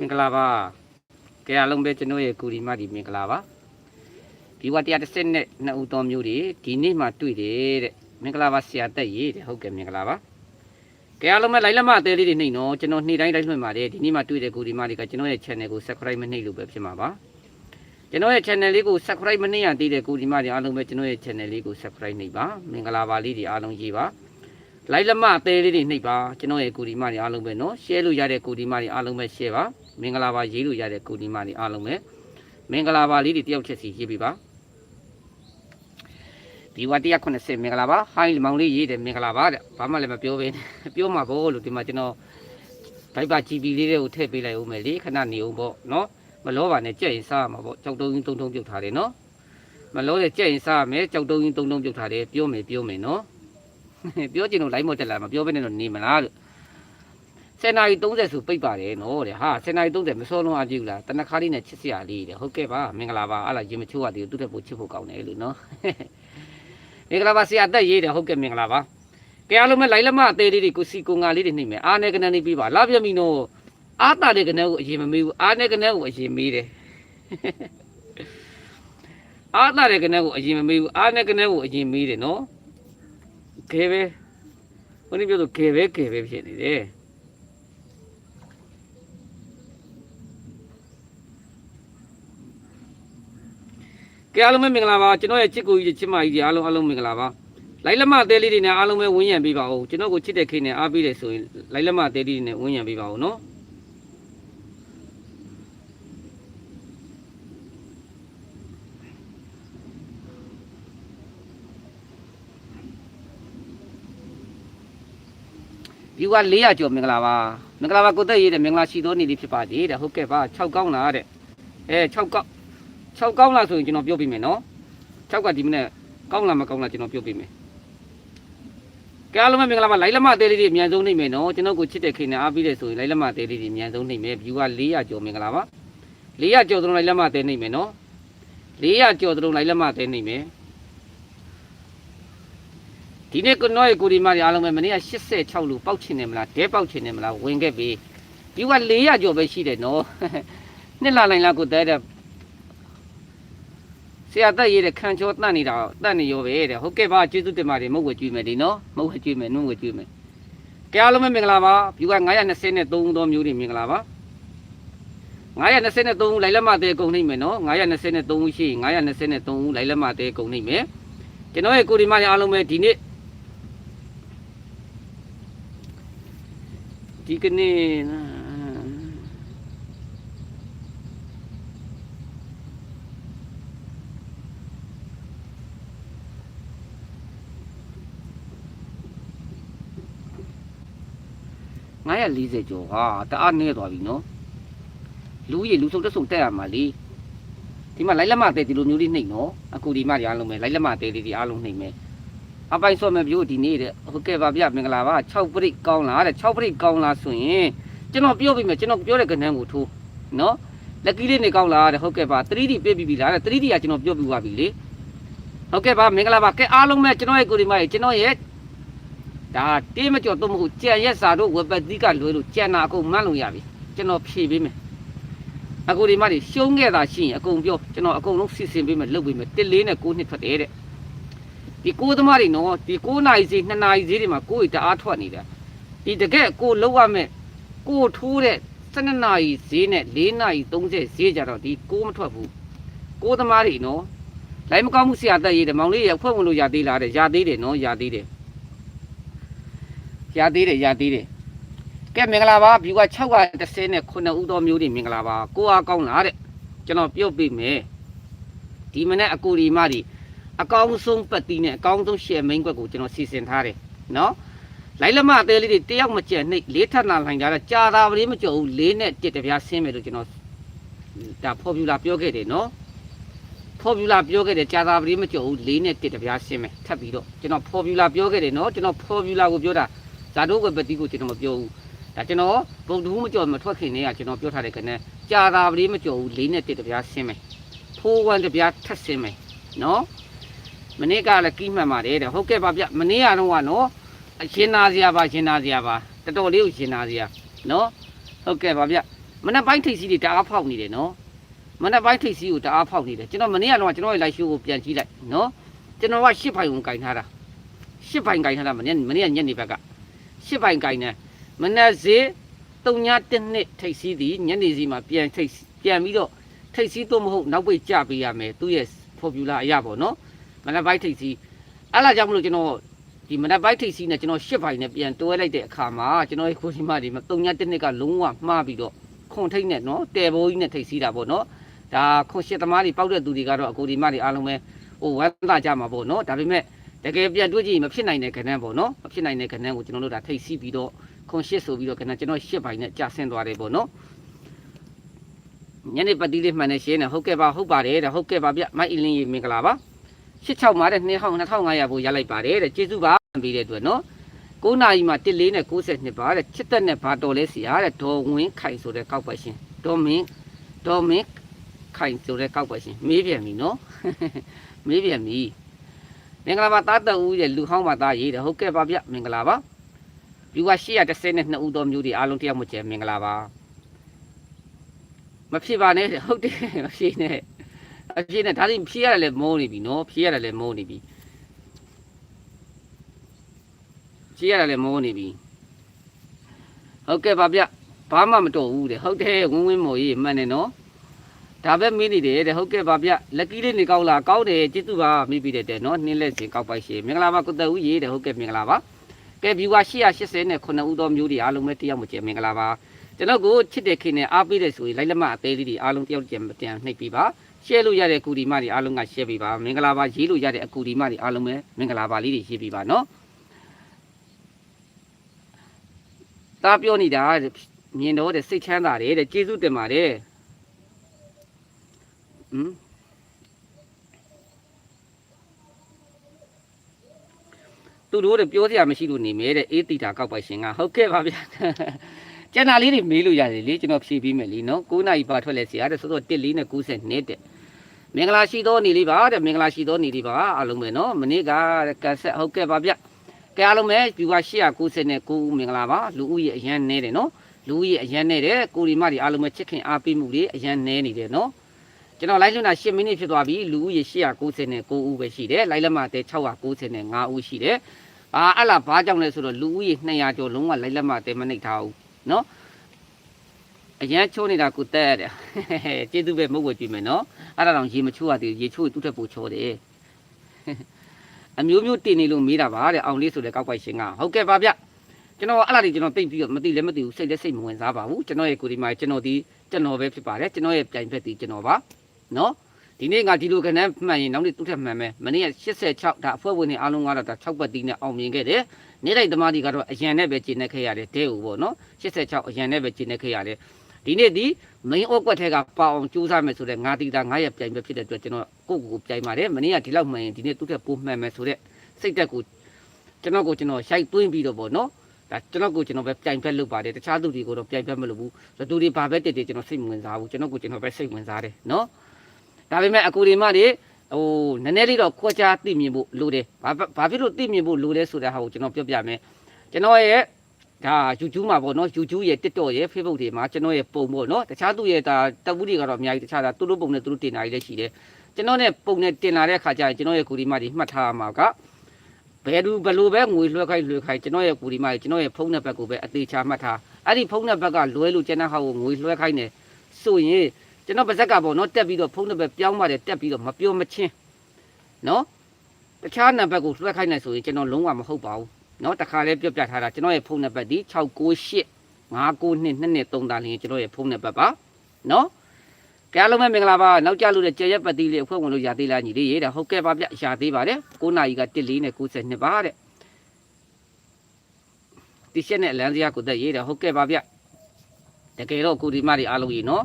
မင်္ဂလာပါကြရလုံးပဲကျွန်တော်ရဲ့ကူဒီမဒီမင်္ဂလာပါဒီဝတ်130နဲ့နှစ်ဦးတော်မျိုးတွေဒီနေ့မှတွေ့တယ်တဲ့မင်္ဂလာပါဆရာတက်ရေးတဲ့ဟုတ်ကဲ့မင်္ဂလာပါကြရလုံးပဲလိုက်လက်မအသေးလေးတွေနှိမ့်နော်ကျွန်တော်နေ့တိုင်းလိုက်လွှင့်ပါတယ်ဒီနေ့မှတွေ့တဲ့ကူဒီမတွေကကျွန်တော်ရဲ့ channel ကို subscribe မနှိမ့်လို့ပဲဖြစ်မှာပါကျွန်တော်ရဲ့ channel လေးကို subscribe မနှိမ့်ရသေးတဲ့ကူဒီမတွေအားလုံးပဲကျွန်တော်ရဲ့ channel လေးကို subscribe နှိပ်ပါမင်္ဂလာပါလေးတွေအားလုံးရေးပါလိုက်လက်မအသေးလေးတွေနှိပ်ပါကျွန်တော်ရဲ့ကူဒီမတွေအားလုံးပဲနော် share လို့ရတဲ့ကူဒီမတွေအားလုံးပဲ share ပါ မင်္ဂလာပါရေးလို့ရတဲ့ကူဒီမတွေအားလုံးပဲမင်္ဂလာပါလေးတွေတယောက်ချက်စီရေးပေးပါဒီဝ180မင်္ဂလာပါဟိုင်းမောင်လေးရေးတယ်မင်္ဂလာပါတဲ့ဘာမှလည်းမပြောဘဲနဲ့ပြောမှာပေါ့လို့ဒီမှာကျွန်တော်ဒိုက်ပါ GB လေးတွေကိုထည့်ပေးလိုက်ဦးမယ်လေခဏနေအောင်ပေါ့နော်မလောပါနဲ့ကြက်ရင်စားရမှာပေါ့ကြောက်တုံးကြီးတုံးတုံးပြုတ်ထားတယ်နော်မလောတဲ့ကြက်ရင်စားရမယ်ကြောက်တုံးကြီးတုံးတုံးပြုတ်ထားတယ်ပြောမယ်ပြောမယ်နော်ပြောချင်လို့ live မတက်လာမပြောဘဲနဲ့တော့နေမလားလို့ 10နာရီ30ဆိုပိတ်ပါတယ်နော်တဲ့ဟာ10နာရီ30မစောလုံးအကြည့်ဘူးလားတနခါလေးနဲ့ချစ်စရာလေးတဲ့ဟုတ်ကဲ့ပါမင်္ဂလာပါအဲ့လာရင်မချိုးရသေးဘူးသူတက်ဖို့ချစ်ဖို့ကောင်းတယ်လို့နော်မင်္ဂလာပါဆရာတက်ရေးတယ်ဟုတ်ကဲ့မင်္ဂလာပါကဲအားလုံးပဲလိုက်လက်မအသေးလေးတွေကိုစီကိုငါလေးတွေနှိမ့်မယ်အားနဲ့ကနေနေပြီးပါလာပြမီနော်အားတာတဲ့ကနေကိုအရင်မမေးဘူးအားနဲ့ကနေကိုအရင်မေးတယ်အားတာတဲ့ကနေကိုအရင်မမေးဘူးအားနဲ့ကနေကိုအရင်မေးတယ်နော်ကဲပဲဘုန်းကြီးပြောဆိုကဲပဲကဲပဲဖြစ်နေတယ် ကဲအားလုံးပဲမင်္ဂလာပါကျွန်တော်ရဲ့ချစ်ကိုကြီးချစ်မကြီးတွေအားလုံးအားလုံးမင်္ဂလာပါလိုက်လက်မအသေးလေးတွေနဲ့အားလုံးပဲဝန်းရံပေးပါဦးကျွန်တော်ကိုချစ်တဲ့ခေနဲ့အားပေးတယ်ဆိုရင်လိုက်လက်မအသေးလေးတွေနဲ့ဝန်းရံပေးပါဦးနော်ဒီက400ကျော်မင်္ဂလာပါမင်္ဂလာပါကိုသက်ရေးတဲ့မင်္ဂလာရှိသောနေ့လေးဖြစ်ပါသေးတဲ့ဟုတ်ကဲ့ပါ6ကောင်းလားတဲ့အဲ6ကောင်း 6ကောင်းလားဆိုရင်ကျွန်တော်ပြောပြမယ်နော်6ကဒီမနေ့ကောင်းလားမကောင်းလားကျွန်တော်ပြောပြမယ်ကဲအားလုံးပဲမင်္ဂလာပါလိုက်လက်မအသေးလေးတွေအမြန်ဆုံးနေမယ်နော်ကျွန်တော်ကိုချစ်တဲ့ခင်နဲ့အားပြီးတယ်ဆိုရင်လိုက်လက်မအသေးလေးတွေအမြန်ဆုံးနေမယ် view က400ကျော်မင်္ဂလာပါ400ကျော်သလုံးလိုက်လက်မအသေးနေမယ်နော်400ကျော်သလုံးလိုက်လက်မအသေးနေမယ်ဒီနေ့ကိုနော်ရဲ့ကိုဒီမတွေအားလုံးပဲမနေ့က86လူပေါက်ချင်တယ်မလားဒဲပေါက်ချင်တယ်မလားဝင်ခဲ့ပြီ view က400ကျော်ပဲရှိတယ်နော်နှစ်လာလိုက်လားကိုတဲတဲ့ ဆရာတက်ရေးတဲ့ခံချောတတ်နေတာတတ်နေရောပဲတဲ့ဟုတ်ကဲ့ပါကျေးဇူးတင်ပါတယ်မဟုတ်ဝဲကြည့်မယ်ဒီနော်မဟုတ်ဝဲကြည့်မယ်နှုတ်ဝဲကြည့်မယ်ကြအားလုံးပဲမင်္ဂလာပါ view က923သောမျိုးတွေမင်္ဂလာပါ923ဦးလိုက်လက်မသေးကုန်နှိမ့်မယ်နော်923ဦးရှိရင်923ဦးလိုက်လက်မသေးကုန်နှိမ့်မယ်ကျွန်တော်ရဲ့ကိုဒီမရအားလုံးပဲဒီနေ့ဒီကနေ့ 940ကျော်ဟာတအားနည်းသွားပြီနော်လူကြီးလူစုံတက်စုံတက်ရမှာလေဒီမှာလိုက်လက်မသေးဒီလိုမျိုးလေးနှိမ့်နော်အခုဒီမတွေအားလုံးပဲလိုက်လက်မသေးလေးတွေအားလုံးနှိမ့်မယ်အပိုင်စော့မဲ့ပြို့ဒီနေ့တဲ့ဟုတ်ကဲ့ပါဗျမင်္ဂလာပါ6ပရိတ်ကောင်းလားတဲ့6ပရိတ်ကောင်းလားဆိုရင်ကျွန်တော်ပြောပြမယ်ကျွန်တော်ပြောတဲ့ကဏ္ဍကိုထိုးနော်လက်ကီးလေးနေကောင်းလားတဲ့ဟုတ်ကဲ့ပါ 3D ပြပြီးပြီလားတဲ့ 3D ကကျွန်တော်ပြောပြသွားပြီလေဟုတ်ကဲ့ပါမင်္ဂလာပါကဲအားလုံးပဲကျွန်တော်ရဲ့ကိုဒီမရဲ့ကျွန်တော်ရဲ့ ဒါတေးမကျော်တော့မဟုတ်ကြံရက်စာတို့ဝက်ပတ်သီးကလွယ်လို့ကြံတာအကုန်မှန်းလို့ရပြီကျွန်တော်ဖြေပေးမယ်အခုဒီမတွေရှုံးခဲ့တာရှိရင်အကုန်ပြောကျွန်တော်အကုန်လုံးစီစဉ်ပေးမယ်လုပ်ပေးမယ်တစ်လေးနဲ့9နှစ်ထွက်တယ်တဲ့ဒီကိုးသမားတွေနော်ဒီ9နာရီစီ2နာရီစီတွေမှာကိုယ်တအားထွက်နေတာဒီတကက်ကိုလောက်ရမဲ့ကိုထိုးတဲ့12နာရီဈေးနဲ့4နာရီ30ဈေးကြတော့ဒီကိုမထွက်ဘူးကိုးသမားတွေနော်လိုက်မကောင်းမှုဆရာတက်ရေးတယ်မောင်လေးရဖွဲ့ဝင်လို့ရသေးလားတဲ့ရသေးတယ်နော်ရသေးတယ် ရသေးတယ်ရသေးတယ်ကဲမင်္ဂလာပါဗျူက6က30နဲ့9ဦးတော်မျိုးတွေမင်္ဂလာပါကိုအားကောင်းလားတဲ့ကျွန်တော်ပြုတ်ပြမယ်ဒီမနေ့အကူဒီမတွေအကောင်းဆုံးပတ်တီးနဲ့အကောင်းဆုံးရှယ်မိန်ကွက်ကိုကျွန်တော်စီစဉ်ထားတယ်နော်လိုက်လက်မအသေးလေးတွေတယောက်မကျန်နှိပ်လေးထပ်လာလှိုင်ကြတာကြာတာပလေးမကြော်ဘူးလေးနဲ့တစ်တပြားဆင်းမယ်လို့ကျွန်တော်ဒါဖော်ပြူလာပြောခဲ့တယ်နော်ဖော်ပြူလာပြောခဲ့တယ်ကြာတာပလေးမကြော်ဘူးလေးနဲ့တစ်တပြားဆင်းမယ်ထပ်ပြီးတော့ကျွန်တော်ဖော်ပြူလာပြောခဲ့တယ်နော်ကျွန်တော်ဖော်ပြူလာကိုပြောတာ ဇာတို့ကပတ်တီးကိုကျွန်တော်မပြောဘူးဒါကျွန်တော်ဘုံတူးမကြော်မထွက်ခင်နေကကျွန်တော်ပြောထားတယ်ခနဲ့ကြာတာပလေးမကြော်ဘူးလေးနဲ့တစ်တပြားဆင်းမယ်ဖိုးဝမ်းတပြားထပ်ဆင်းမယ်နော်မနေ့ကလည်းကီးမှန်ပါတယ်တဲ့ဟုတ်ကဲ့ပါဗျမနေ့ကတော့ကနော်အရှင်နာစရာပါရှင်နာစရာပါတော်တော်လေးကိုရှင်နာစရာနော်ဟုတ်ကဲ့ပါဗျမနက်ပိုင်းထိပ်စီးတွေတအားဖောက်နေတယ်နော်မနက်ပိုင်းထိပ်စီးကိုတအားဖောက်နေတယ်ကျွန်တော်မနေ့ကတော့ကျွန်တော်ရဲ့ live show ကိုပြန်ကြည့်လိုက်နော်ကျွန်တော်ကရှစ်ဖိုင်ကိုကင်ထားတာရှစ်ဖိုင်ကင်ထားတာမနေ့မနေ့ကညနေဘက်က ရှစ်ဖိုင်ကင်နေမနက်စေး3ည1နှစ်ထိပ်စီးသည်ညနေစီမှာပြန်ထိပ်ပြန်ပြီးတော့ထိပ်စီးတော့မဟုတ်နောက်ပိတ်ကြပေးရမယ်သူ့ရဲ့ formula အရာပေါ့နော်မနက်ပိုင်းထိပ်စီးအဲ့လာကြောင့်မလို့ကျွန်တော်ဒီမနက်ပိုင်းထိပ်စီးနဲ့ကျွန်တော်ရှစ်ဖိုင်နဲ့ပြန်တွဲလိုက်တဲ့အခါမှာကျွန်တော်ရဲ့ကိုရှိမဒီမှာ3ည1နှစ်ကလုံးဝမှားပြီးတော့ခွန်ထိတ်နဲ့နော်တဲဘိုးကြီးနဲ့ထိတ်စီးတာပေါ့နော်ဒါခွန်ရှစ်သမားတွေပောက်တဲ့သူတွေကတော့အကိုဒီမတွေအားလုံးပဲဟိုဝမ်းသာကြမှာပေါ့နော်ဒါပေမဲ့ တကယ်ပြန်တွေ့ကြည့်ရင်မဖြစ်နိုင်တဲ့ခဏန်းပေါ့နော်မဖြစ်နိုင်တဲ့ခဏန်းကိုကျွန်တော်တို့ဒါထိတ်စီးပြီးတော့ခွန်ရှစ်ဆိုပြီးတော့ခဏန်းကျွန်တော်ရှစ်ပိုင်းနဲ့ကြာဆင်းသွားတယ်ပေါ့နော်ညနေပတ်တီးလေးမှန်နေရှင်းနေဟုတ်ကဲ့ပါဟုတ်ပါတယ်တဲ့ဟုတ်ကဲ့ပါဗျမိုက်အင်းလင်းကြီးမင်္ဂလာပါ86မှာတဲ့2500ကိုရလိုက်ပါတယ်တဲ့ကျေးဇူးပါပြီးတဲ့အတွက်နော်9နာရီမှာ14နဲ့62ပါတဲ့ချစ်သက်နဲ့ဘာတော်လဲစီဟာတဲ့ဒေါ်ဝင်းခိုင်ဆိုတဲ့ကောက်ပါရှင်ဒေါ်မင်းဒေါ်မင်းခိုင်ဆိုတဲ့ကောက်ပါရှင်မေးပြန်ပြီနော်မေးပြန်ပြီ မင်္ဂလာပါသားတအူးရဲ့လူဟောင်းပါသားရေးတယ်ဟုတ်ကဲ့ပါဗျမင်္ဂလာပါလူက832ဦးတော်မျိုးတွေအားလုံးတရားမကျဲမင်္ဂလာပါမဖြစ်ပါနဲ့တဲ့ဟုတ်တယ်မဖြစ်နဲ့အဖြစ်နဲ့ဒါရင်ဖြေရတယ်လည်းမိုးနေပြီနော်ဖြေရတယ်လည်းမိုးနေပြီဖြေရတယ်လည်းမိုးနေပြီဟုတ်ကဲ့ပါဗျဘာမှမတော်ဘူးတဲ့ဟုတ်တယ်ဝင်းဝင်းမော်ကြီးမှန်တယ်နော် ဒါပဲမင်းနေတယ်တဲ့ဟုတ်ကဲ့ပါဗျလက်ကီးလေးနေကောက်လာကောက်တယ်ကျေးဇူးပါမိပြီးတဲ့တဲ့နော်နှင်းလက်စင်ကောက်ပိုက်ရှေမင်္ဂလာပါကိုသက်ဦးရေးတဲ့ဟုတ်ကဲ့မင်္ဂလာပါကဲ viewer 880နဲ့9ဦးတော်မျိုးတွေအားလုံးပဲတယောက်မကျဲမင်္ဂလာပါကျွန်တော်ကိုချစ်တဲ့ခင်နဲ့အားပေးတဲ့ဆိုရင်လိုက်လက်မအသေးလေးတွေအားလုံးတယောက်ကျဲမတန်နှိပ်ပြီးပါ share လို့ရတဲ့ကူဒီမတွေအားလုံးက share ပေးပါမင်္ဂလာပါရေးလို့ရတဲ့အကူဒီမတွေအားလုံးပဲမင်္ဂလာပါလေးတွေရေးပေးပါနော်တာပြောနေတာမြင်တော့တဲ့စိတ်ချမ်းသာတယ်တဲ့ကျေးဇူးတင်ပါတယ် ဟမ်သူတို့တဲ့ပြောစရာမရှိလို့နေမဲတဲ့အေးတီတာကောက်ပိုက်ရှင်ကဟုတ်ကဲ့ပါဗျာကျန်တာလေးတွေမေးလို့ရတယ်လေကျွန်တော်ဖြေပြီးမယ်လीနော်9နာရီပါထွက်လဲဆရာတဲ့ဆိုတော့1လေးနဲ့90နှစ်တဲ့မင်္ဂလာရှိသောနေလေးပါတဲ့မင်္ဂလာရှိသောနေလေးပါအားလုံးပဲနော်မနေ့ကကန်ဆက်ဟုတ်ကဲ့ပါဗျကဲအားလုံးပဲဒီက890နဲ့9ဦးမင်္ဂလာပါလူဦးရေအရန်နေတယ်နော်လူဦးရေအရန်နေတယ်ကိုရီမတွေအားလုံးပဲချစ်ခင်အားပေးမှုတွေအရန်နေနေတယ်နော် ကျွန်တော်လိုက်လွန်တာ10မိနစ်ဖြစ်သွားပြီလူဦးရေ890နဲ့9ဦးပဲရှိတယ်လိုက်လက်မတဲ့690နဲ့9ဦးရှိတယ်အာအဲ့လားဘာကြောင့်လဲဆိုတော့လူဦးရေ200ကျော်လုံးဝလိုက်လက်မတဲ့မနှိပ်ထားဘူးနော်အရန်ချိုးနေတာကိုတက်ရတယ်ကျေးဇူးပဲမဟုတ်ဝဲကြည့်မယ်နော်အဲ့ဒါတော့ရေမချိုးရသေးဘူးရေချိုးရင်သူ့ထက်ပိုချိုးတယ်အမျိုးမျိုးတင်နေလို့မေးတာပါတဲ့အောင်လေးဆိုတဲ့ကောက်ပိုက်ရှင်ကဟုတ်ကဲ့ပါဗျကျွန်တော်အဲ့လားဒီကျွန်တော်သိပြီးတော့မသိလည်းမသိဘူးစိတ်လည်းစိတ်မဝင်စားပါဘူးကျွန်တော်ရဲ့ကိုဒီမှာကျွန်တော်ဒီကျွန်တော်ပဲဖြစ်ပါတယ်ကျွန်တော်ရဲ့ပြိုင်ဖက်ဒီကျွန်တော်ပါ နော်ဒီနေ့ငါဒီလိုကနန်းမှန်ရင်နောက်နေ့သူ့ထက်မှန်မယ်မနေ့က86ဒါအဖွဲ့ဝင်တွေအားလုံးကတော့ဒါ6ပတ်တီးနဲ့အောင်မြင်ခဲ့တယ်နေ့တိုင်းသမားတွေကတော့အရန်နဲ့ပဲကျင်းနေခဲ့ရတယ်တဲဦးပေါ့နော်86အရန်နဲ့ပဲကျင်းနေခဲ့ရတယ်ဒီနေ့ဒီ main အော့ကွက်ထဲကပအောင်ကြိုးစားမယ်ဆိုတဲ့ငါတီတာငါရဲ့ပြိုင်ပဲဖြစ်တဲ့အတွက်ကျွန်တော်ကိုယ့်ကိုယ်ကိုပြိုင်ပါတယ်မနေ့ကဒီလောက်မှန်ရင်ဒီနေ့သူ့ထက်ပိုမှန်မယ်ဆိုတဲ့စိတ်တက်ကိုကျွန်တော်ကိုကျွန်တော်ရိုက်သွင်းပြီးတော့ပေါ့နော်ဒါကျွန်တော်ကိုကျွန်တော်ပဲပြိုင်ဖက်လုပ်ပါတယ်တခြားသူတွေကိုတော့ပြိုင်ဖက်မလုပ်ဘူးသူတွေဘာပဲတည်တည်ကျွန်တော်စိတ်မဝင်စားဘူးကျွန်တော်ကိုကျွန်တော်ပဲစိတ်ဝင်စားတယ်နော် ဒါပေမဲ့အကူဒီမတွေဟိုနည်းနည်းလေးတော့ခွက်ခြားသိမြင်ဖို့လိုတယ်ဘာဘာဖြစ်လို့သိမြင်ဖို့လိုလဲဆိုတဲ့ဟာကိုကျွန်တော်ပြောပြမယ်ကျွန်တော်ရဲ့ဒါ YouTube မှာပေါ့နော် YouTube ရဲ့ TikTok ရဲ့ Facebook တွေမှာကျွန်တော်ရဲ့ပုံပေါ့နော်တခြားသူရဲ့ဒါတပူတွေကတော့အများကြီးတခြားဒါသူတို့ပုံနဲ့သူတို့တင်တာတွေလည်းရှိတယ်ကျွန်တော်နဲ့ပုံနဲ့တင်လာတဲ့အခါကျရင်ကျွန်တော်ရဲ့ကူဒီမတွေမှတ်ထားရမှာကဘယ်သူဘယ်လိုပဲငွေလွှဲခိုင်းလွှဲခိုင်းကျွန်တော်ရဲ့ကူဒီမတွေကျွန်တော်ရဲ့ဖုန်းနံပါတ်ကိုပဲအသေးချာမှတ်ထားအဲ့ဒီဖုန်းနံပါတ်ကလွဲလို့ကျွန်တော်ဟာကိုငွေလွှဲခိုင်းတယ်ဆိုရင် ကျွန်တော်ပါဇက်ကပေါ့နော်တက်ပြီးတော့ဖုန်းနံပါတ်ပြောင်းပါတယ်တက်ပြီးတော့မပြောမချင်းနော်တခြားနံပါတ်ကိုလွှဲခိုင်းနေဆိုရင်ကျွန်တော်လုံးဝမဟုတ်ပါဘူးနော်တခါလဲပြပြထားတာကျွန်တော်ရဲ့ဖုန်းနံပါတ်ဒီ698 99223တာလင်းကျွန်တော်ရဲ့ဖုန်းနံပါတ်ပါနော်ကဲအားလုံးပဲမင်္ဂလာပါနောက်ကြလို့တဲ့ကြရက်ပတ်တီးလေးအဖွဲ့ဝင်လို့ရသေးလားညီလေးရေတဲ့ဟုတ်ကဲ့ပါဗျရသေးပါတယ်9နာရီက14နဲ့92ပါတဲ့ဒီချက်နဲ့အလန်းစရာကိုတက်ရေးတယ်ဟုတ်ကဲ့ပါဗျတကယ်တော့ကိုဒီမတွေအားလုံးရေနော်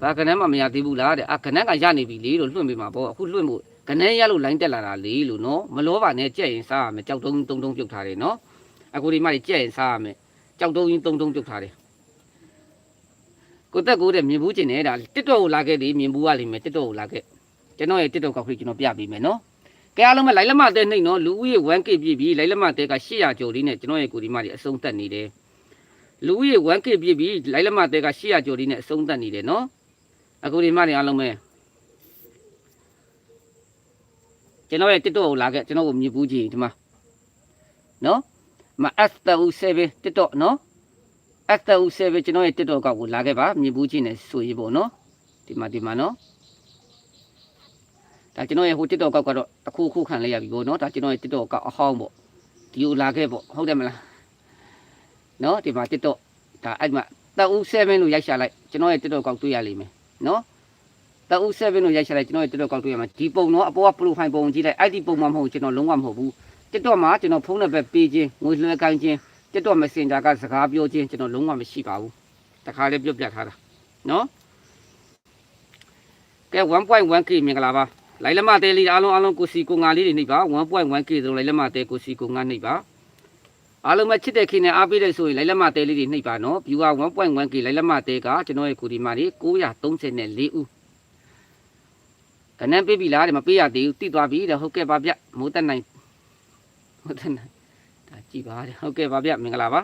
ဘာကနန်းမှမရသေးဘူးလားတဲ့အာကနန်းကရနေပြီလေလို့လွှင့်ပေးမှာပေါ့အခုလွှင့်ဖို့ကနန်းရလို့လိုင်းတက်လာတာလေလို့နော်မလောပါနဲ့ကြက်ရင်စားရမယ်ကြောက်တုံးတုံးတုံးပြုတ်ထားတယ်နော်အခုဒီမတွေကြက်ရင်စားရမယ်ကြောက်တုံးရင်တုံးတုံးပြုတ်ထားတယ်ကိုတက်ကိုတဲ့မြင်ဘူးကျင်နေတာတစ်တော့ကိုလာခဲ့လေမြင်ဘူးကလိမ့်မယ်တစ်တော့ကိုလာခဲ့ကျွန်တော်ရဲ့တစ်တော့ကောက်ခွေကျွန်တော်ပြပေးမယ်နော်ကဲအားလုံးပဲလိုက်လက်မတဲ့နှိမ့်နော်လူဦးရေ 1K ပြည့်ပြီလိုက်လက်မတဲ့က800ကျော်လေးနဲ့ကျွန်တော်ရဲ့ကိုဒီမတွေအစုံတက်နေတယ်လူဦးရေ 1k ပြည့်ပြီလိုက်လက်မတဲက800ကျော်ဒီနဲ့အဆုံးသတ်နေတယ်နော် အခုဒီမတွေအားလုံးပဲကျွန်တော်ရဲ့ TikTok ကိုလာခဲ့ကျွန်တော်ကိုမြင်ဘူးကြည့်ဒီမှာနော်မ S37 TikTok နော် S37 ကျွန်တော်ရဲ့ TikTok ကောက်ကိုလာခဲ့ပါမြင်ဘူးကြည့်နေဆိုရေးပေါ့နော်ဒီမှာဒီမှာနော်ဒါကျွန်တော်ရဲ့ဟို TikTok ကောက်ကတော့တစ်ခုခုခံလိုက်ရပြီပေါ့နော်ဒါကျွန်တော်ရဲ့ TikTok ကောက်အဟောင်းပေါ့ဒီကိုလာခဲ့ပေါ့ဟုတ်တယ်မလားနော်ဒီမှာ TikTok ဒါအဲ့ဒီမှာတက်ဦး7လို့ရိုက်ရှာလိုက်ကျွန်တော်ရဲ့ TikTok ကောက်တွေ့ရလိမ့်မယ် နော်တက်ဦး7လို့ရိုက်ရှာလိုက်ကျွန်တော်ရဲ့ TikTok ကောက်တွေ့ရမှာဒီပုံတော့အပေါ်က profile ပုံကြည့်လိုက်အဲ့ဒီပုံမှမဟုတ်ဘူးကျွန်တော်လုံးဝမဟုတ်ဘူး TikTok မှာကျွန်တော်ဖုန်းနံပါတ်ပေးခြင်းငွေလွှဲကိုင်းခြင်း TikTok Messenger ကစကားပြောခြင်းကျွန်တော်လုံးဝမရှိပါဘူးတခါလေးပြုတ်ပြတ်ထားတာနော်ကဲ 1.1k မင်္ဂလာပါလိုက်လက်မတဲလေးအားလုံးအားလုံးကိုစီကိုငါလေးတွေနှိပ်ပါ 1.1k ဆိုလိုက်လက်မတဲကိုစီကိုငါနှိပ်ပါ အားလုံးပဲချစ်တဲ့ခင်နဲ့အားပေးတဲ့ဆိုရင်လိုက်လက်မတဲလေးတွေနှိပ်ပါနော် viewer 1.1k လိုက်လက်မတဲကကျွန်တော်ရဲ့ကိုဒီမာလေး934ဦးကနန်းပေးပြီလားတဲ့မပေးရသေးဘူးတိသွားပြီတဲ့ဟုတ်ကဲ့ပါဗျမိုးတက်နိုင်မိုးတက်နိုင်ဒါကြည်ပါတဲ့ဟုတ်ကဲ့ပါဗျမင်္ဂလာပါ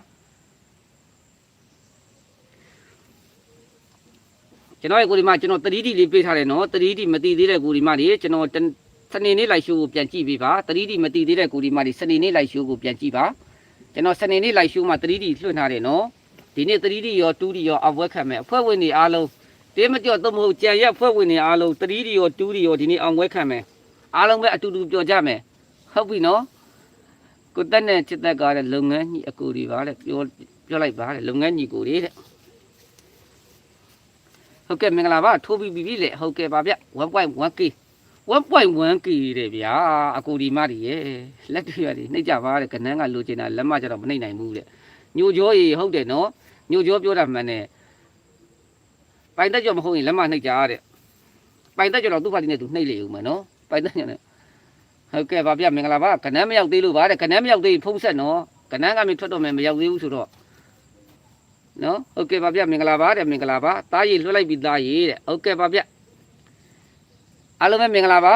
ကျွန်တော်ရဲ့ကိုဒီမာကျွန်တော် 3D လေးပေးထားတယ်နော် 3D မသိသေးတဲ့ကိုဒီမာလေးကျွန်တော်တစနေနေ့လိုက်ရှိုးကိုပြန်ကြည့်ပေးပါ 3D မသိသေးတဲ့ကိုဒီမာလေးစနေနေ့လိုက်ရှိုးကိုပြန်ကြည့်ပါ ကျွန်တော်စနေနေ့လိုက်ရှိုးမှာ 3D လွှင့်ထားတယ်နော်ဒီနေ့ 3D ရော 2D ရောအဝက်ခံမယ်အဖွဲ့ဝင်တွေအားလုံးတင်းမကြော့တော့မဟုတ်ကြံရက်အဖွဲ့ဝင်တွေအားလုံး 3D ရော 2D ရောဒီနေ့အောင်ဝဲခံမယ်အားလုံးပဲအတူတူပြောကြမယ်ဟုတ်ပြီနော်ကိုတက်နဲ့ချစ်သက်ကားတဲ့လုပ်ငန်းကြီးအကူတွေပါတဲ့ပြောပြောလိုက်ပါတဲ့လုပ်ငန်းကြီးကိုတွေတဲ့ဟုတ်ကဲ့မင်္ဂလာပါထိုးပြီးပြီလေဟုတ်ကဲ့ပါဗျ 1.1k 1.1k တဲ့ဗျာအကူဒီမတွေရဲ့လက်တွေရတယ်နှိပ်ကြပါတဲ့ကနန်းကလိုချင်တာလက်မကြတော့မနှိပ်နိုင်ဘူးတဲ့ညိုကြောကြီးဟုတ်တယ်နော်ညိုကြောပြောတာမှန်တယ်ပိုင်တက်ကြောမဟုတ်ရင်လက်မနှိပ်ကြတဲ့ပိုင်တက်ကြောတော့သူ့ဖာတီနဲ့သူနှိပ်လေဦးမယ်နော်ပိုင်တက်ကြောနဲ့ဟုတ်ကဲ့ပါဗျမင်္ဂလာပါကနန်းမရောက်သေးလို့ပါတဲ့ကနန်းမရောက်သေးဖုံးဆက်နော်ကနန်းကမြထွက်တော့မယ်မရောက်သေးဘူးဆိုတော့နော်ဟုတ်ကဲ့ပါဗျမင်္ဂလာပါတဲ့မင်္ဂလာပါတားရည်လွှတ်လိုက်ပြီတားရည်တဲ့ဟုတ်ကဲ့ပါဗျ အားလုံးပဲမင်္ဂလာပါ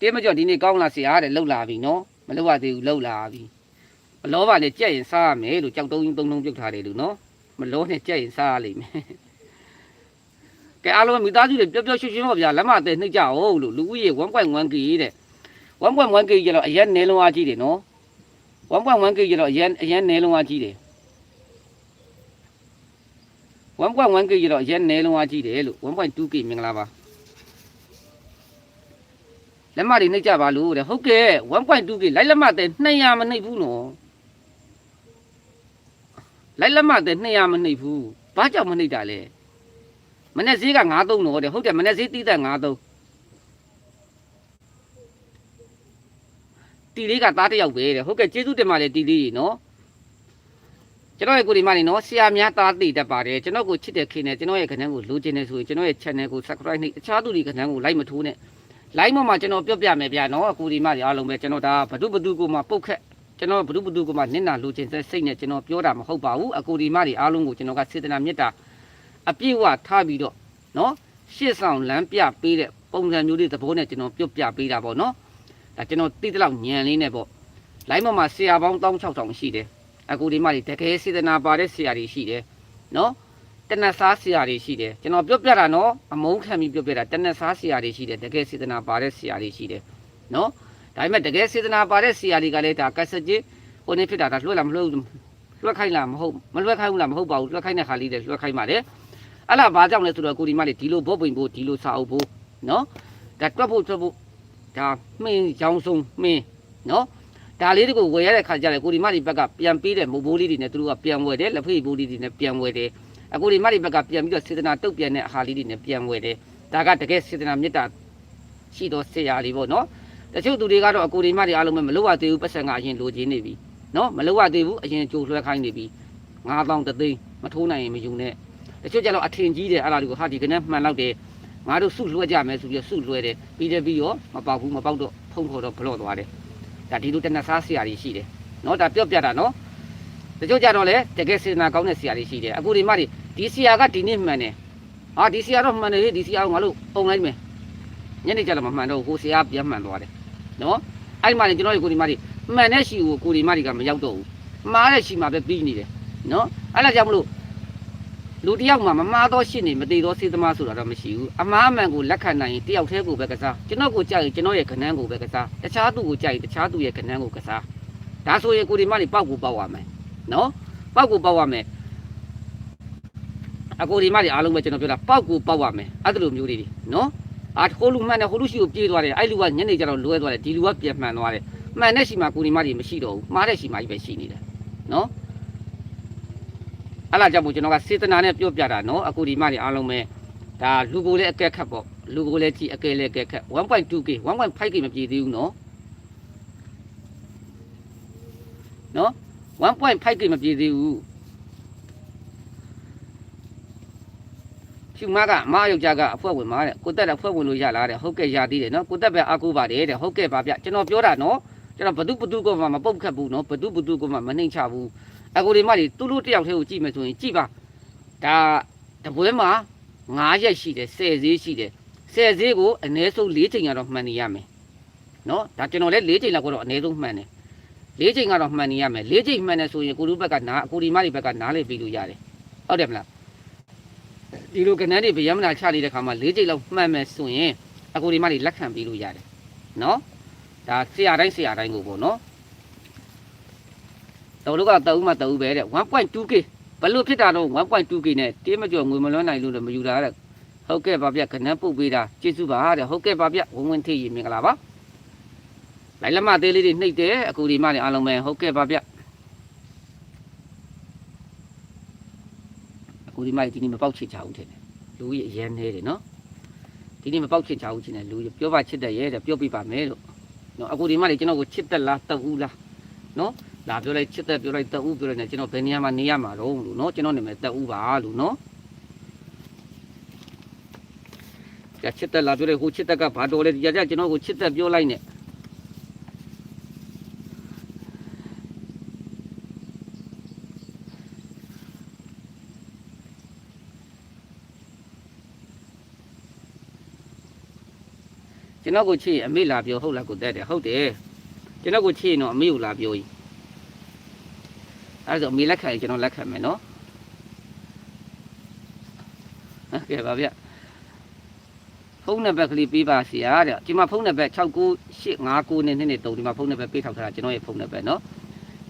တင်းမကျော်ဒီနေ့ကောင်းလားဆရာတဲ့လှုပ်လာပြီနော်မလှုပ်ရသေးဘူးလှုပ်လာပြီမလောပါနဲ့ကြက်ရင်စားရမယ်လို့ကြောက်တုံးတုံးတုံးပြုတ်ထားတယ်လို့နော်မလောနဲ့ကြက်ရင်စားရလိမ့်မယ်ကဲအားလုံးပဲမိသားစုတွေပျော်ပျော်ရွှင်ရွှင်ပါဗျာလက်မတဲ့နှိပ်ကြအောင်လို့လူဦးရေ 1.1k တဲ့1.1 kg ကျတော့အရင်နဲလုံးအားကြီးတယ်နော်1.1 kg ကျတော့အရင်အရင်နဲလုံးအားကြီးတယ်1.1 kg ကျတော့အရင်နဲလုံးအားကြီးတယ်လို့1.2 kg မင်္ဂလာပါ လက်မတွေနှိပ်ကြပါလို့တဲ့ဟုတ်ကဲ့ 1.2 kg လိုက်လက်မတဲ့200မနှိပ်ဘူးနော်လိုက်လက်မတဲ့200မနှိပ်ဘူးဘာကြောင့်မနှိပ်တာလဲမနေ့ဈေးက93တော့တဲ့ဟုတ်တယ်မနေ့ဈေးတီးတဲ့93တီလေးကသားတစ်ယောက်ပဲတဲ့ဟုတ်ကဲ့ကျေးဇူးတင်ပါတယ်တီလေးကြီးနော်ကျွန်တော်ရဲ့ကိုဒီမနေနော်ဆရာများသားသိတတ်ပါတယ်ကျွန်တော်ကိုချစ်တဲ့ခင်နဲ့ကျွန်တော်ရဲ့ခဏကိုလိုချင်နေဆိုရင်ကျွန်တော်ရဲ့ channel ကို subscribe နှိပ်အခြားသူတွေခဏကို like မထိုးနဲ့ like မှာကျွန်တော်ပြောပြမယ်ဗျာနော်ကိုဒီမတွေအားလုံးပဲကျွန်တော်ဒါဘဒုဘဒုကိုမှပုတ်ခက်ကျွန်တော်ဘဒုဘဒုကိုမှနင့်နာလိုချင်တဲ့စိတ်နဲ့ကျွန်တော်ပြောတာမဟုတ်ပါဘူးအကိုဒီမတွေအားလုံးကိုကျွန်တော်ကစေတနာမေတ္တာအပြည့်ဝထားပြီးတော့နော်ရှေ့ဆောင်လမ်းပြပေးတဲ့ပုံစံမျိုးလေးသဘောနဲ့ကျွန်တော်ပြုတ်ပြပေးတာပေါ့နော်ဒါကျွန်တော်တိတိလောက်ညံလေးနဲ့ပေါ့လိုင်းမမှာဆရာပေါင်း16000ရှိတယ်အခုဒီမှာဒီတကယ်စေတနာပါတဲ့ဆရာတွေရှိတယ်နော် တနတ်စားဆရာတွေရှိတယ်ကျွန်တော်ပြောပြတာနော်အမုန်းခံပြီးပြောပြတာတနတ်စားဆရာတွေရှိတယ်တကယ်စေတနာပါတဲ့ဆရာတွေရှိတယ်နော်ဒါပေမဲ့တကယ်စေတနာပါတဲ့ဆရာတွေကလည်းဒါကက်ဆက်ကြီးဟိုနေဖြစ်တာဒါလွှတ်လာမလွှတ်လွှတ်ခိုင်းလားမဟုတ်မလွှတ်ခိုင်းဘူးလားမဟုတ်ပါဘူးလွှတ်ခိုင်းတဲ့ခါလေးတွေလွှတ်ခိုင်းပါတယ်အဲ့လားဘာကြောင့်လဲဆိုတော့ကိုဒီမလေးဒီလိုဘောပိန်ဖို့ဒီလိုစာအုပ်ဖို့နော်ဒါတွက်ဖို့တွက်ဖို့ဒါမှင်းရောင်းဆုံးမှင်းနော်ဒါလေးတွေကိုဝယ်ရတဲ့ခါကျတယ်ကိုဒီမဒီဘက်ကပြန်ပေးတဲ့မုတ်ဘိုးလေးတွေနဲ့သူတို့ကပြန်ဝယ်တယ်လက်ဖေးဘိုးလေးတွေနဲ့ပြန်ဝယ်တယ် အခုဒီမဒီဘက်ကပြန်ပြီးတော့စေတနာတုတ်ပြန်တဲ့အာဟာလေးတွေနဲ့ပြန်ဝယ်တယ်ဒါကတကယ်စေတနာမေတ္တာရှိတော့ဆရာလေးပေါ့နော်တချို့သူတွေကတော့အကိုဒီမဒီအားလုံးပဲမလုပ်ရသေးဘူးပတ်စံကအရင်လိုချင်နေပြီနော်မလုပ်ရသေးဘူးအရင်ကြိုလွှဲခိုင်းနေပြီ9000တသိန်းမထိုးနိုင်ရင်မယူနဲ့တချို့ကျတော့အထင်ကြီးတယ်အဲ့ဒါတွေကိုဟာဒီကနေ့မှန်လောက်တယ်ငါတို့စုလွှဲကြမယ်ဆိုပြီးစုလွှဲတယ်ပြီးတယ်ပြီးရောမပေါက်ဘူးမပေါက်တော့ဖုံခေါ်တော့ဘလော့သွားတယ်ဒါဒီလိုတနတ်စားဆရာကြီးရှိတယ်နော်ဒါပြော့ပြတာနော်တချို့ကြတော့လေတကယ်စေတနာကောင်းတဲ့ဆရာကြီးရှိတယ်အခုဒီမှဒီ ဆရာကဒီနေ့မှန်တယ်ဟာဒီဆရာတော့မှန်တယ်လေဒီဆရာကငါတို့ပုံလိုက်မယ်ညနေကျတော့မမှန်တော့ဘူးဟိုဆရာပြန်မှန်သွားတယ်နော်အဲ့ဒီမှနေကျွန်တော်တို့ကိုဒီမှဒီမှန်တဲ့ရှိကိုကိုဒီမှဒီကမရောက်တော့ဘူးမှားတဲ့ရှိမှာပဲပြီးနေတယ်နော်အဲ့ဒါကြောင့်မလို့လူတစ်ယောက်မှမမားသောရှင်းနေမသေးသောစေသမားဆိုတာတော့မရှိဘူးအမားအမှန်ကိုလက်ခံနိုင်ရင်တယောက်တည်းကိုပဲကစားကျွန်တော်ကိုကြိုက်ရင်ကျွန်တော်ရဲ့ခဏန်းကိုပဲကစားတခြားသူကိုကြိုက်ရင်တခြားသူရဲ့ခဏန်းကိုကစားဒါဆိုရင်ကိုဒီမလေးပောက်ကိုပောက်ရမယ်နော်ပောက်ကိုပောက်ရမယ် အကိုဒီမလေးအားလုံးပဲကျွန်တော်ပြောတာပောက်ကိုပောက်ရမယ်အဲ့ဒါလိုမျိုးလေးတွေနော်အာဟိုလူမှန်တယ်ဟိုလူရှိကိုပြေးသွားတယ်အဲ့လူကညနေကျတော့လွဲသွားတယ်ဒီလူကပြန်မှန်သွားတယ်မှန်တဲ့ရှိမှကိုဒီမလေးမရှိတော့ဘူးမှားတဲ့ရှိမှကြီးပဲရှိနေတယ်နော်အဲ့လာကြောင့်မို့ကျွန်တော်ကစေတနာနဲ့ပြောပြတာနော်အခုဒီမတွေအားလုံးပဲဒါလူကိုလည်းအကဲခတ်ပေါ့လူကိုလည်းကြည့်အကဲလည်းအကဲခတ် 1.2k 1.5k မပြည့်သေးဘူးနော်နော် 1.5k မပြည့်သေးဘူး ဖြူမကအမယောက်ျားကအဖွဲ့ဝင်မာတဲ့ကိုတက်တဲ့ဖွဲ့ဝင်လို့ရလားတဲ့ဟုတ်ကဲ့ရသေးတယ်နော်ကိုတက်ပဲအကူပါတယ်တဲ့ဟုတ်ကဲ့ပါဗျကျွန်တော်ပြောတာနော်ကျွန်တော်ဘသူဘသူကမှမပုတ်ခတ်ဘူးနော်ဘသူဘသူကမှမနှိမ့်ချဘူးအကိုဒီမတွေသူတို့တယောက်တည်းကိုကြည့်မယ်ဆိုရင်ကြည့်ပါဒါတပွဲမှာ9ရက်ရှိတယ်10ဈေးရှိတယ်10ဈေးကိုအနည်းဆုံး4ချိန်ကတော့မှန်နေရမယ်နော်ဒါကျွန်တော်လည်း4ချိန်လောက်ကတော့အနည်းဆုံးမှန်တယ်4ချိန်ကတော့မှန်နေရမယ်4ချိန်မှန်တယ်ဆိုရင်ကိုလူဘက်ကနားအကိုဒီမတွေဘက်ကနားလေပြီးလို့ရတယ်ဟုတ်တယ်မလား ဒီလိုကနန်းတွေဗျမနာချနေတဲ့ခါမှာ4ချိန်လောက်မှန်မယ်ဆိုရင်အကိုဒီမတွေလက်ခံပြီးလို့ရတယ်နော်ဒါဆရာတိုင်းဆရာတိုင်းကိုပေါ့နော်တော်တို့ကတအုပ်မှတအုပ်ပဲတဲ့ 1.2k ဘလို့ဖြစ်တာတော့ 1.2k နဲ့တေးမကျော်ငွေမလွှမ်းနိုင်လို့လည်းမယူတာတဲ့ဟုတ်ကဲ့ပါဗျခဏပုတ်ပေးတာကျေးဇူးပါတဲ့ဟုတ်ကဲ့ပါဗျဝင်းဝင်းထေးကြီးမင်္ဂလာပါလိုက်လက်မသေးလေးတွေနှိပ်တယ်အခုဒီမှလည်းအားလုံးပဲဟုတ်ကဲ့ပါဗျ အခုဒီမှဒီနေ့မပေါက်ချစ်ချဘူးထင်တယ်လူကြီးအရန်နေတယ်နော်ဒီနေ့မပေါက်ချစ်ချဘူးချင်းတယ်လူကြီးပြောပါချစ်တယ်ရဲ့တဲ့ပြောပြပါမယ်လို့နော်အခုဒီမှလည်းကျွန်တော်ကိုချစ်တယ်လားတအူးလားနော်လာပြောလိုက်ချစ်သက်ပြောလိုက်တက်ဦးပြောလိုက်နေကျွန်တော်ဘယ်နေရာမှာနေရမှာတော့လို့နော်ကျွန်တော်နာမည်တက်ဦးပါလို့နော်ကြချစ်သက်လာပြောလိုက်ဟိုချစ်သက်ကဘာတော်လဲကြကြကျွန်တော်ကိုချစ်သက်ပြောလိုက်နဲ့ ကျွန်တော်ကိုချစ်ရင်အမေလာပြောဟုတ်လားကိုတက်တယ်ဟုတ်တယ်ကျွန်တော်ကိုချစ်ရင်တော့အမေကိုလာပြောရင်အဲ့ဒါဆိုအမေလက်ခံရင်ကျွန်တော်လက်ခံမယ်နော်ဟုတ်ကဲ့ပါဗျဖုန်းနံပါတ်ကလေးပေးပါဆရာတဲ့ဒီမှာဖုန်းနံပါတ်69859နဲ့နဲ့3ဒီမှာဖုန်းနံပါတ်ပေးထောက်ထားတာကျွန်တော်ရဲ့ဖုန်းနံပါတ်နော်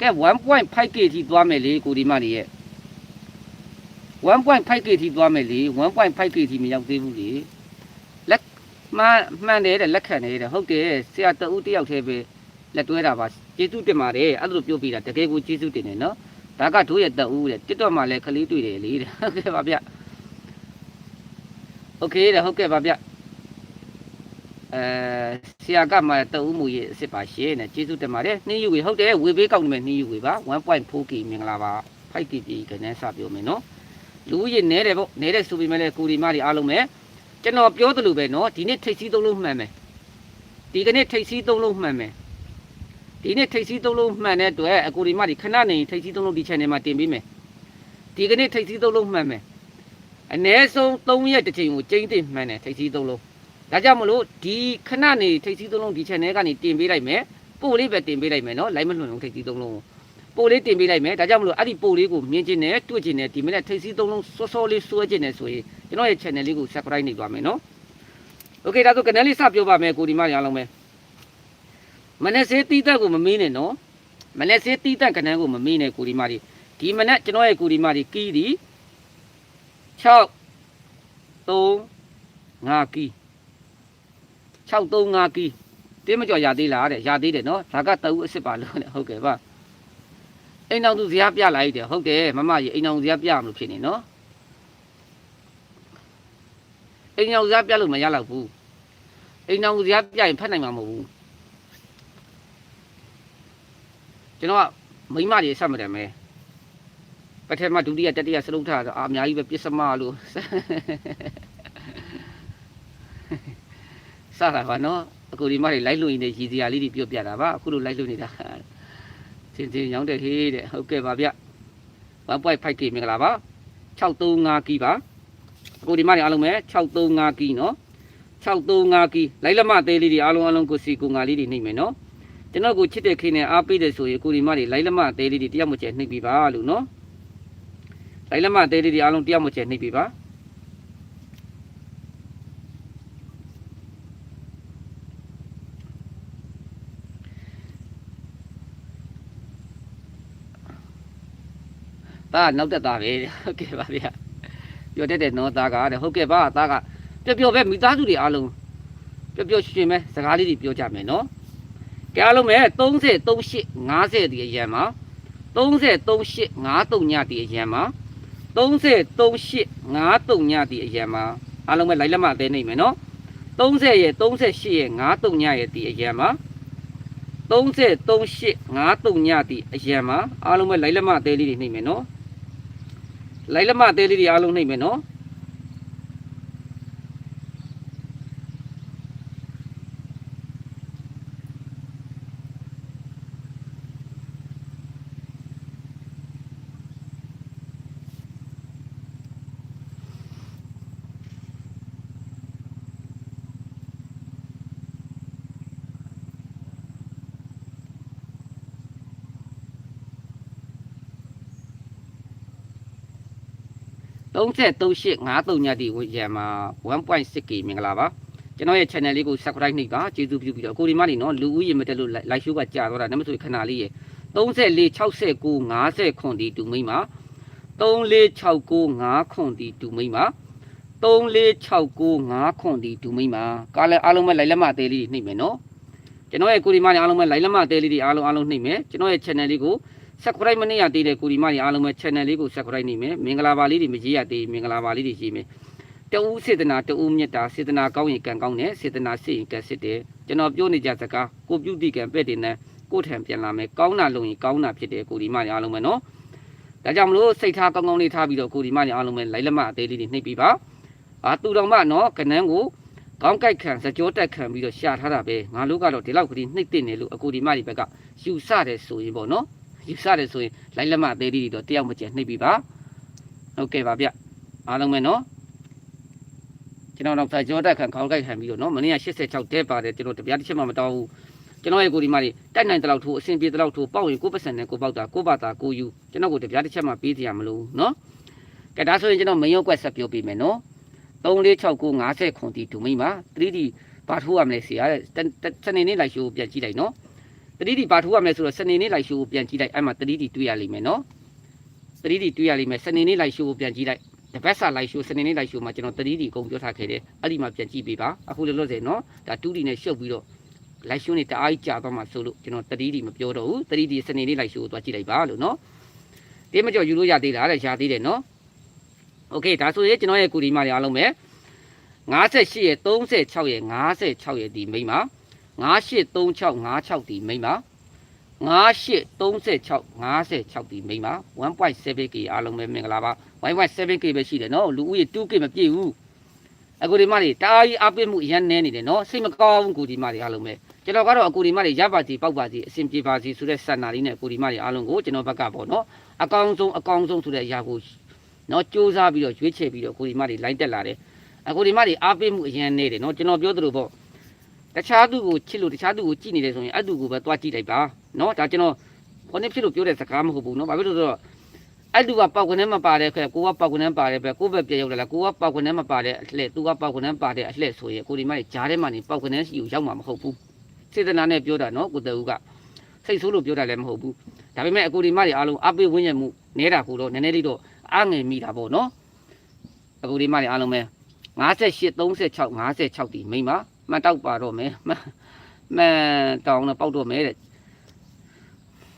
ကဲ 1.5k ထိသွားမယ်လေကိုဒီမနေရဲ့ 1.5k ထိသွားမယ်လေ 1.5k ထိမရောက်သေးဘူးလေလက် မှန်မှန်တယ်တဲ့လက်ခံတယ်တဲ့ဟုတ်တယ်ဆရာတဦးတယောက်တည်းပဲလက်တွဲတာပါကျေးဇူးတင်ပါတယ်အဲ့လိုပြောပြတာတကယ်ကိုကျေးဇူးတင်တယ်နော် ဒါကတို့ရဲ့တအူးတဲ့တစ်တော့မှလည်းခလေးတွေ့တယ်လေတဲ့ဟုတ်ကဲ့ပါဗျโอเคတဲ့ဟုတ်ကဲ့ပါဗျအဲဆရာကမှတအူးမူရဲ့အစ်စ်ပါရှင်းတဲ့ကျေးဇူးတင်ပါတယ်နှင်းယူဝေဟုတ်တယ်ဝေပေးကောက်နေမယ်နှင်းယူဝေပါ 1.4k မင်္ဂလာပါ 5k ပြည်ကနေစပြောမယ်နော်လူဦးရေနဲတယ်ပေါ့နဲတဲ့ဆိုပေမဲ့လည်းကိုဒီမတွေအားလုံးပဲ ကျွန်တော်ပြောသလိုပဲနော်ဒီနေ့ထိတ်စီးသုံးလုံးမှန်မယ်ဒီကနေ့ထိတ်စီးသုံးလုံးမှန်မယ်ဒီနေ့ထိတ်စီးသုံးလုံးမှန်တဲ့အတွက်အကိုဒီမဒီခဏနေထိတ်စီးသုံးလုံးဒီ channel မှာတင်ပေးမယ်ဒီကနေ့ထိတ်စီးသုံးလုံးမှန်မယ်အ ਨੇ ဆုံး3ရက်တစ်ချိန်ကိုကျင်းတင်မှန်တယ်ထိတ်စီးသုံးလုံးဒါကြောင့်မလို့ဒီခဏနေထိတ်စီးသုံးလုံးဒီ channel ကနေတင်ပေးလိုက်မယ်ပို့လေးပဲတင်ပေးလိုက်မယ်နော်လိုက်မလွန်လုံးထိတ်စီးသုံးလုံး ပို့လေးတင်ပေးလိုက်မယ်ဒါကြောင့်မလို့အဲ့ဒီပို့လေးကိုမြင်ကျင်တယ်တွေ့ကျင်တယ်ဒီမနေ့ထိတ်စီးသုံးလုံးစောစောလေးစွဲကျင်တယ်ဆိုရင်ကျွန်တော်ရဲ့ channel လေးကို subscribe နေသွားမယ်နော် Okay ဒါဆို channel လေးစပြောပါမယ်ကိုဒီမရအောင်မယ်မနေ့စေးတီးတက်ကိုမမင်းနဲ့နော်မနေ့စေးတီးတက်ကနန်းကိုမမင်းနဲ့ကိုဒီမာဒီဒီမနေ့ကျွန်တော်ရဲ့ကိုဒီမာဒီကီးဒီ6 3 5ကီး6 3 5ကီးတင်းမကြော်ရသေးလားတဲ့ရသေးတယ်နော်ဒါကတအူးအစ်စ်ပါလို့တဲ့ဟုတ်ကဲ့ပါ အိမ်အောင်သူဇရားပြလိုက်တယ်ဟုတ်တယ်မမကြီးအိမ်အောင်ဇရားပြမလို့ဖြစ်နေနော်အိမ်အောင်ဇရားပြလို့မရတော့ဘူးအိမ်အောင်ဇရားပြရင်ဖတ်နိုင်မှာမဟုတ်ဘူးကျွန်တော်ကမိန်းမတွေဆက်မတယ်မဲပထမဒုတိယတတိယစလုံးထားတော့အာအများကြီးပဲပစ္စမလို့စတာပါနော်အခုဒီမတွေလိုက်လို့ရင်းနေရည်စရာလေးတွေပြောပြတာပါအခုလိုလိုက်လို့နေတာ စင်စင်ရောင်းတဲ့ဟေးတဲ့ဟုတ်ကဲ့ပါဗျ 1.5k မင်္ဂလာပါ635ကီပါအခုဒီမတွေအားလုံးပဲ635ကီနော်635ကီလိုက်လက်မသေးလေးတွေအားလုံးအားလုံးကိုစီကိုငါလေးတွေနှိမ့်မယ်နော်ကျွန်တော်ကိုချစ်တဲ့ခင်နဲ့အားပေးတယ်ဆိုရင်ကိုဒီမတွေလိုက်လက်မသေးလေးတွေတယောက်မကျဲနှိပ်ပြီးပါလို့နော်လိုက်လက်မသေးလေးတွေအားလုံးတရားမချဲနှိပ်ပေးပါ ဒါကနောက်တက်သားပဲဟုတ်ကဲ့ပါဗျာပြောတတ်တဲ့နော်သားကတဲ့ဟုတ်ကဲ့ပါသားကပျော်ပျော်ပဲမိသားစုတွေအားလုံးပျော်ပျော်ရွှင်ရွှင်ပဲစကားလေးတွေပြောကြမယ်နော်ကြအားလုံးပဲ30 38 50ဒီအရန်မှာ30 38 53ညဒီအရန်မှာ30 38 53ညဒီအရန်မှာအားလုံးပဲလိုက်လက်မအသေးနိုင်မယ်နော်30ရဲ့38ရဲ့53ညရဲ့ဒီအရန်မှာ30 38 53ညဒီအရန်မှာအားလုံးပဲလိုက်လက်မအသေးလေးတွေနှိမ့်မယ်နော် လိုက်လက်မအသေးလေးတွေအားလုံးနှိမ့်မယ်နော် 33 53ညတိဝရံမှာ 1.6k မင်္ဂလာပါကျွန်တော်ရဲ့ channel လေးကို subscribe နှိပ်ပါကျေးဇူးပြုပြီးတော့ကိုဒီမနေနော်လူဦးရေမတက်လို့ like show ကကြာသွားတာနမဆိုခဏလေးရေ34 69 50ခွန်ဒီတူမိမ့်ပါ3469 5ခွန်ဒီတူမိမ့်ပါ3469 5ခွန်ဒီတူမိမ့်ပါကားလည်းအားလုံးပဲလိုက်လက်မအသေးလေးနှိပ်မယ်နော်ကျွန်တော်ရဲ့ကိုဒီမနေအားလုံးပဲလိုက်လက်မအသေးလေးတွေအားလုံးအားလုံးနှိပ်မယ်ကျွန်တော်ရဲ့ channel လေးကို subscribe မနေရသေးတဲ့ကိုဒီမကြီးအားလုံးပဲ channel လေးကို subscribe နေမယ်မင်္ဂလာပါလေးတွေမကြီးရသေးမင်္ဂလာပါလေးတွေရေးမယ်တဦးစေတနာတဦးမေတ္တာစေတနာကောင်းရင်ကံကောင်းတယ်စေတနာစိတ်ရင်ကံစစ်တယ်ကျွန်တော်ပြောနေကြစကားကိုပြုတိကံပဲ့တင်တဲ့ကိုထံပြန်လာမယ်ကောင်းတာလုံရင်ကောင်းတာဖြစ်တယ်ကိုဒီမကြီးအားလုံးပဲနော်ဒါကြောင့်မလို့စိတ်ထားကောင်းကောင်းလေးထားပြီးတော့ကိုဒီမကြီးအားလုံးပဲလိုက်လက်မအသေးလေးတွေနှိပ်ပြီးပါအာသူတော်မနော်ကနန်းကိုကောင်းကြိုက်ခံစကြောတက်ခံပြီးတော့ရှာထားတာပဲငါတို့ကတော့ဒီလောက်ကလေးနှိပ်တင်တယ်လို့အကိုဒီမကြီးဘက်ကယူဆတယ်ဆိုရင်ပေါ့နော် ယူဆတယ်ဆိုရင်လိုက်လက်မအသေးလေးတွေတော့တယောက်မကျန်နှိပ်ပြီးပါဟုတ်ကဲ့ပါဗျအားလုံးပဲနော်ကျွန်တော်တော့ဖာကြောတက်ခံခေါင်းကိုက်ခံပြီးတော့နော်မနေ့က86တဲပါတယ်ကျွန်တော်တပြားတစ်ချက်မှမတောင်းဘူးကျွန်တော်ရဲ့ကိုဒီမလေးတိုက်နိုင်တဲ့လောက်ထိုးအဆင်ပြေတဲ့လောက်ထိုးပေါက်ရင်ကိုပတ်စံနဲ့ကိုပေါက်တာကိုပါတာကိုယူကျွန်တော်ကိုတပြားတစ်ချက်မှပေးစရာမလိုဘူးနော်ကဲဒါဆိုရင်ကျွန်တော်မရုပ်ကွက်ဆက်ပြောပေးမယ်နော်346950ခွန်တီဒူမိမှာ 3D ဘာထိုးရမလဲစီရတဲ့စနေနေ့လိုက်ရှိုးပြန်ကြည့်လိုက်နော် 3D ဘာထိုးရမလဲဆိုတော့စနေနေ့လိုက်ရှိုးကိုပြန်ကြည့်လိုက်အဲ့မှာ 3D တွေ့ရလိမ့်မယ်နော် 3D တွေ့ရလိမ့်မယ်စနေနေ့လိုက်ရှိုးကိုပြန်ကြည့်လိုက်တပတ်စာလိုက်ရှိုးစနေနေ့လိုက်ရှိုးမှာကျွန်တော် 3D အကုန်ပြောထားခဲ့တယ်အဲ့ဒီမှာပြန်ကြည့်ပေးပါအခုလောလောဆယ်နော်ဒါ 2D နဲ့ရှုပ်ပြီးတော့လိုက်ရှိုးနေတအားကြီးကြာသွားမှဆိုလို့ကျွန်တော် 3D မပြောတော့ဘူး 3D စနေနေ့လိုက်ရှိုးကိုသွားကြည့်လိုက်ပါလို့နော်ဒီမကြော်ယူလို့ရသေးလားတဲ့ရသေးတယ်နော်โอเคဒါဆိုရင်ကျွန်တော်ရဲ့ကူဒီမတွေအားလုံးပဲ58ရဲ့36ရဲ့56ရဲ့ဒီမိမ့်ပါ 983656ဒီမိမ့်ပါ9836 56ဒီမိန်းမ 1.7k အားလုံးပဲမင်္ဂလာပါ 1.7k ပဲရှိတယ်နော်လူဦးရေ 2k မပြည့်ဘူးအခုဒီမတွေတားကြီးအပိမှုအရန်နဲနေတယ်နော်စိတ်မကောင်းဘူးကိုဒီမတွေအားလုံးပဲကျွန်တော်ကတော့အခုဒီမတွေရပါစီပေါက်ပါစီအဆင်ပြေပါစီဆိုတဲ့စံနာလေးနဲ့ကိုဒီမတွေအားလုံးကိုကျွန်တော်ဘက်ကပေါ့နော်အကောင်းဆုံးအကောင်းဆုံးဆိုတဲ့အရာကိုနော်စူးစမ်းပြီးတော့ရွေးချယ်ပြီးတော့ကိုဒီမတွေလိုက်တက်လာတယ်အခုဒီမတွေအပိမှုအရန်နဲတယ်နော်ကျွန်တော်ပြောသလိုပေါ့ တခြားသူကိုချစ်လို့တခြားသူကိုကြည့်နေတယ်ဆိုရင်အဲ့သူကိုပဲတွားကြည့်လိုက်ပါနော်ဒါကျွန်တော်ခေါင်းနဲ့ဖြစ်လို့ပြောတဲ့စကားမဟုတ်ဘူးနော်ဘာဖြစ်လို့လဲဆိုတော့အဲ့သူကပေါက်ကနေမပါတဲ့ခဲကိုကပေါက်ကနေပါတဲ့ပဲကိုပဲပြေရောက်လာလားကိုကပေါက်ကနေမပါတဲ့အလှဲ့သူကပေါက်ကနေပါတဲ့အလှဲ့ဆိုရင်ကိုဒီမကြီးဂျားထဲမှာနေပေါက်ကနေရှိကိုရောက်မှာမဟုတ်ဘူးစေတနာနဲ့ပြောတာနော်ကိုတေဦးကစိတ်ဆိုးလို့ပြောတာလည်းမဟုတ်ဘူးဒါပေမဲ့အကိုဒီမကြီးအားလုံးအပိဝင်းရမှုနဲတာကိုတော့နည်းနည်းလေးတော့အငယ်မိတာပေါ့နော်အကိုဒီမကြီးအားလုံးပဲ58 36 56ဒီမိမ မှတ်တောက်ပါတော့မယ်မှန်မှန်တောင်းတော့ပေါက်တော့မယ်တဲ့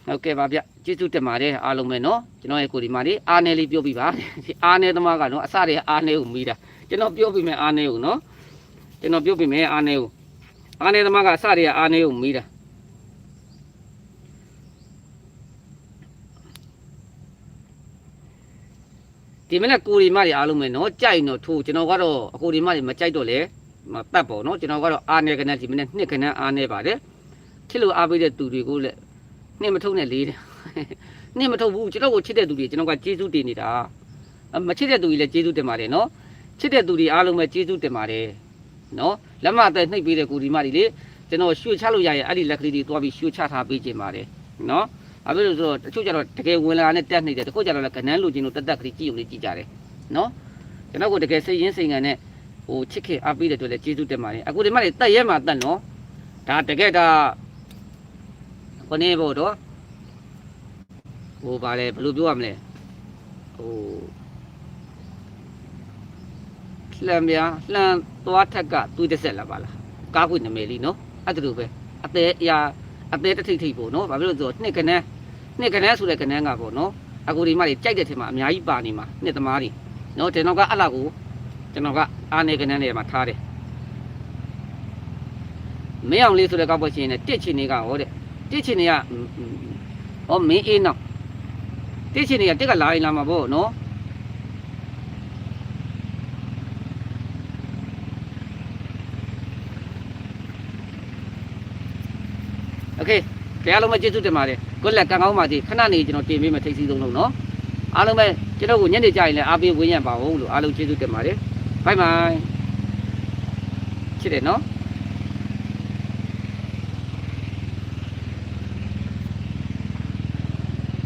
ဟုတ်ကဲ့ပါဗျကျေးဇူးတင်ပါတယ်အားလုံးပဲเนาะကျွန်တော်ရဲ့ကိုဒီမာလေးအားနေလေးပြောပြပါဒီအားနေသမားကเนาะအစတည်းအားနေကိုမိတာကျွန်တော်ပြောပြမယ်အားနေကိုเนาะကျွန်တော်ပြောပြမယ်အားနေကိုအားနေသမားကအစတည်းအားနေကိုမိတာဒီမနေ့ကိုဒီမာတွေအားလုံးပဲเนาะကြိုက်တော့ထိုးကျွန်တော်ကတော့အကိုဒီမာတွေမကြိုက်တော့လေ ပတ်ပေါ့နော်ကျွန်တော်ကတော့အားနေခနဲ့ဒီမနေ့နှစ်ခနဲ့အားနေပါတယ်ချစ်လို့အားပေးတဲ့သူတွေကိုလည်းနှစ်မထုတ်နဲ့လေးတယ်နှစ်မထုတ်ဘူးကျွန်တော်ကိုချစ်တဲ့သူတွေကျွန်တော်ကကျေးဇူးတင်နေတာမချစ်တဲ့သူတွေလည်းကျေးဇူးတင်ပါတယ်နော်ချစ်တဲ့သူတွေအားလုံးပဲကျေးဇူးတင်ပါတယ်နော်လက်မအသက်နှိပ်ပေးတဲ့ကိုဒီမတွေလေကျွန်တော်ရွှေချလို့ရရဲ့အဲ့ဒီလက်ကလေးတွေသွားပြီးရွှေချထားပေးခြင်းပါတယ်နော်အဲ့လိုဆိုတော့တချို့ကျတော့တကယ်ဝင်လာနဲ့တက်နေတယ်တချို့ကျတော့လည်းကနန်းလိုချင်လို့တက်တက်ကလေးကြည့်ုံလေးကြည့်ကြတယ်နော်ကျွန်တော်ကိုတကယ်စိတ်ရင်းစိတ်ငန်နဲ့ ဟိုချစ်ခင်အားပေးတဲ့အတွက်လည်းကျေးဇူးတင်ပါတယ်အခုဒီမှလည်းတက်ရဲမှာတက်နော်ဒါတကယ်ဒါခொနေဖို့တော့ဟိုဗာလဲဘယ်လိုပြောရမလဲဟိုလှမ်းပြလှမ်းသွားထက်ကသူ့တစ်ဆက်လာပါလားကားခွေနမယ်လीနော်အဲ့ဒါလိုပဲအသေးအရာအသေးတစ်ထိတ်ထိတ်ပေါ့နော်ဘာဖြစ်လို့လဲဆိုတော့နှစ်ကနန်းနှစ်ကနန်းဆိုတဲ့ကနန်းကပေါ့နော်အခုဒီမှတွေကြိုက်တဲ့ထင်မှာအများကြီးပါနေမှာနှစ်သမားတွေနော်ကျွန်တော်ကအဲ့လောက်ကိုကျွန်တော်က အားနေကနန်းတွေမှာထားတယ်မင်းအောင်လေးဆိုတဲ့ကောက်ပွက်ချင်းနဲ့တစ်ချင်နေကဟောတဲ့တစ်ချင်နေကဟောမင်းအေးနောက်တစ်ချင်နေကတစ်ကလာရင်လာမှာပေါ့နော် โอเคတရားလုံးပဲကျေးဇူးတင်ပါတယ်ကိုလက်ကံကောင်းပါစေခဏနေကျွန်တော်တင်ပေးမယ်ထိတ်စီဆုံးလုံးနော်အားလုံးပဲကျွန်တော်ကိုညနေကြရင်လည်းအားပေးဝင်းရံပါဦးလို့အားလုံးကျေးဇူးတင်ပါတယ် ဘိုင်ဘိုင်ချစ်တယ်နော်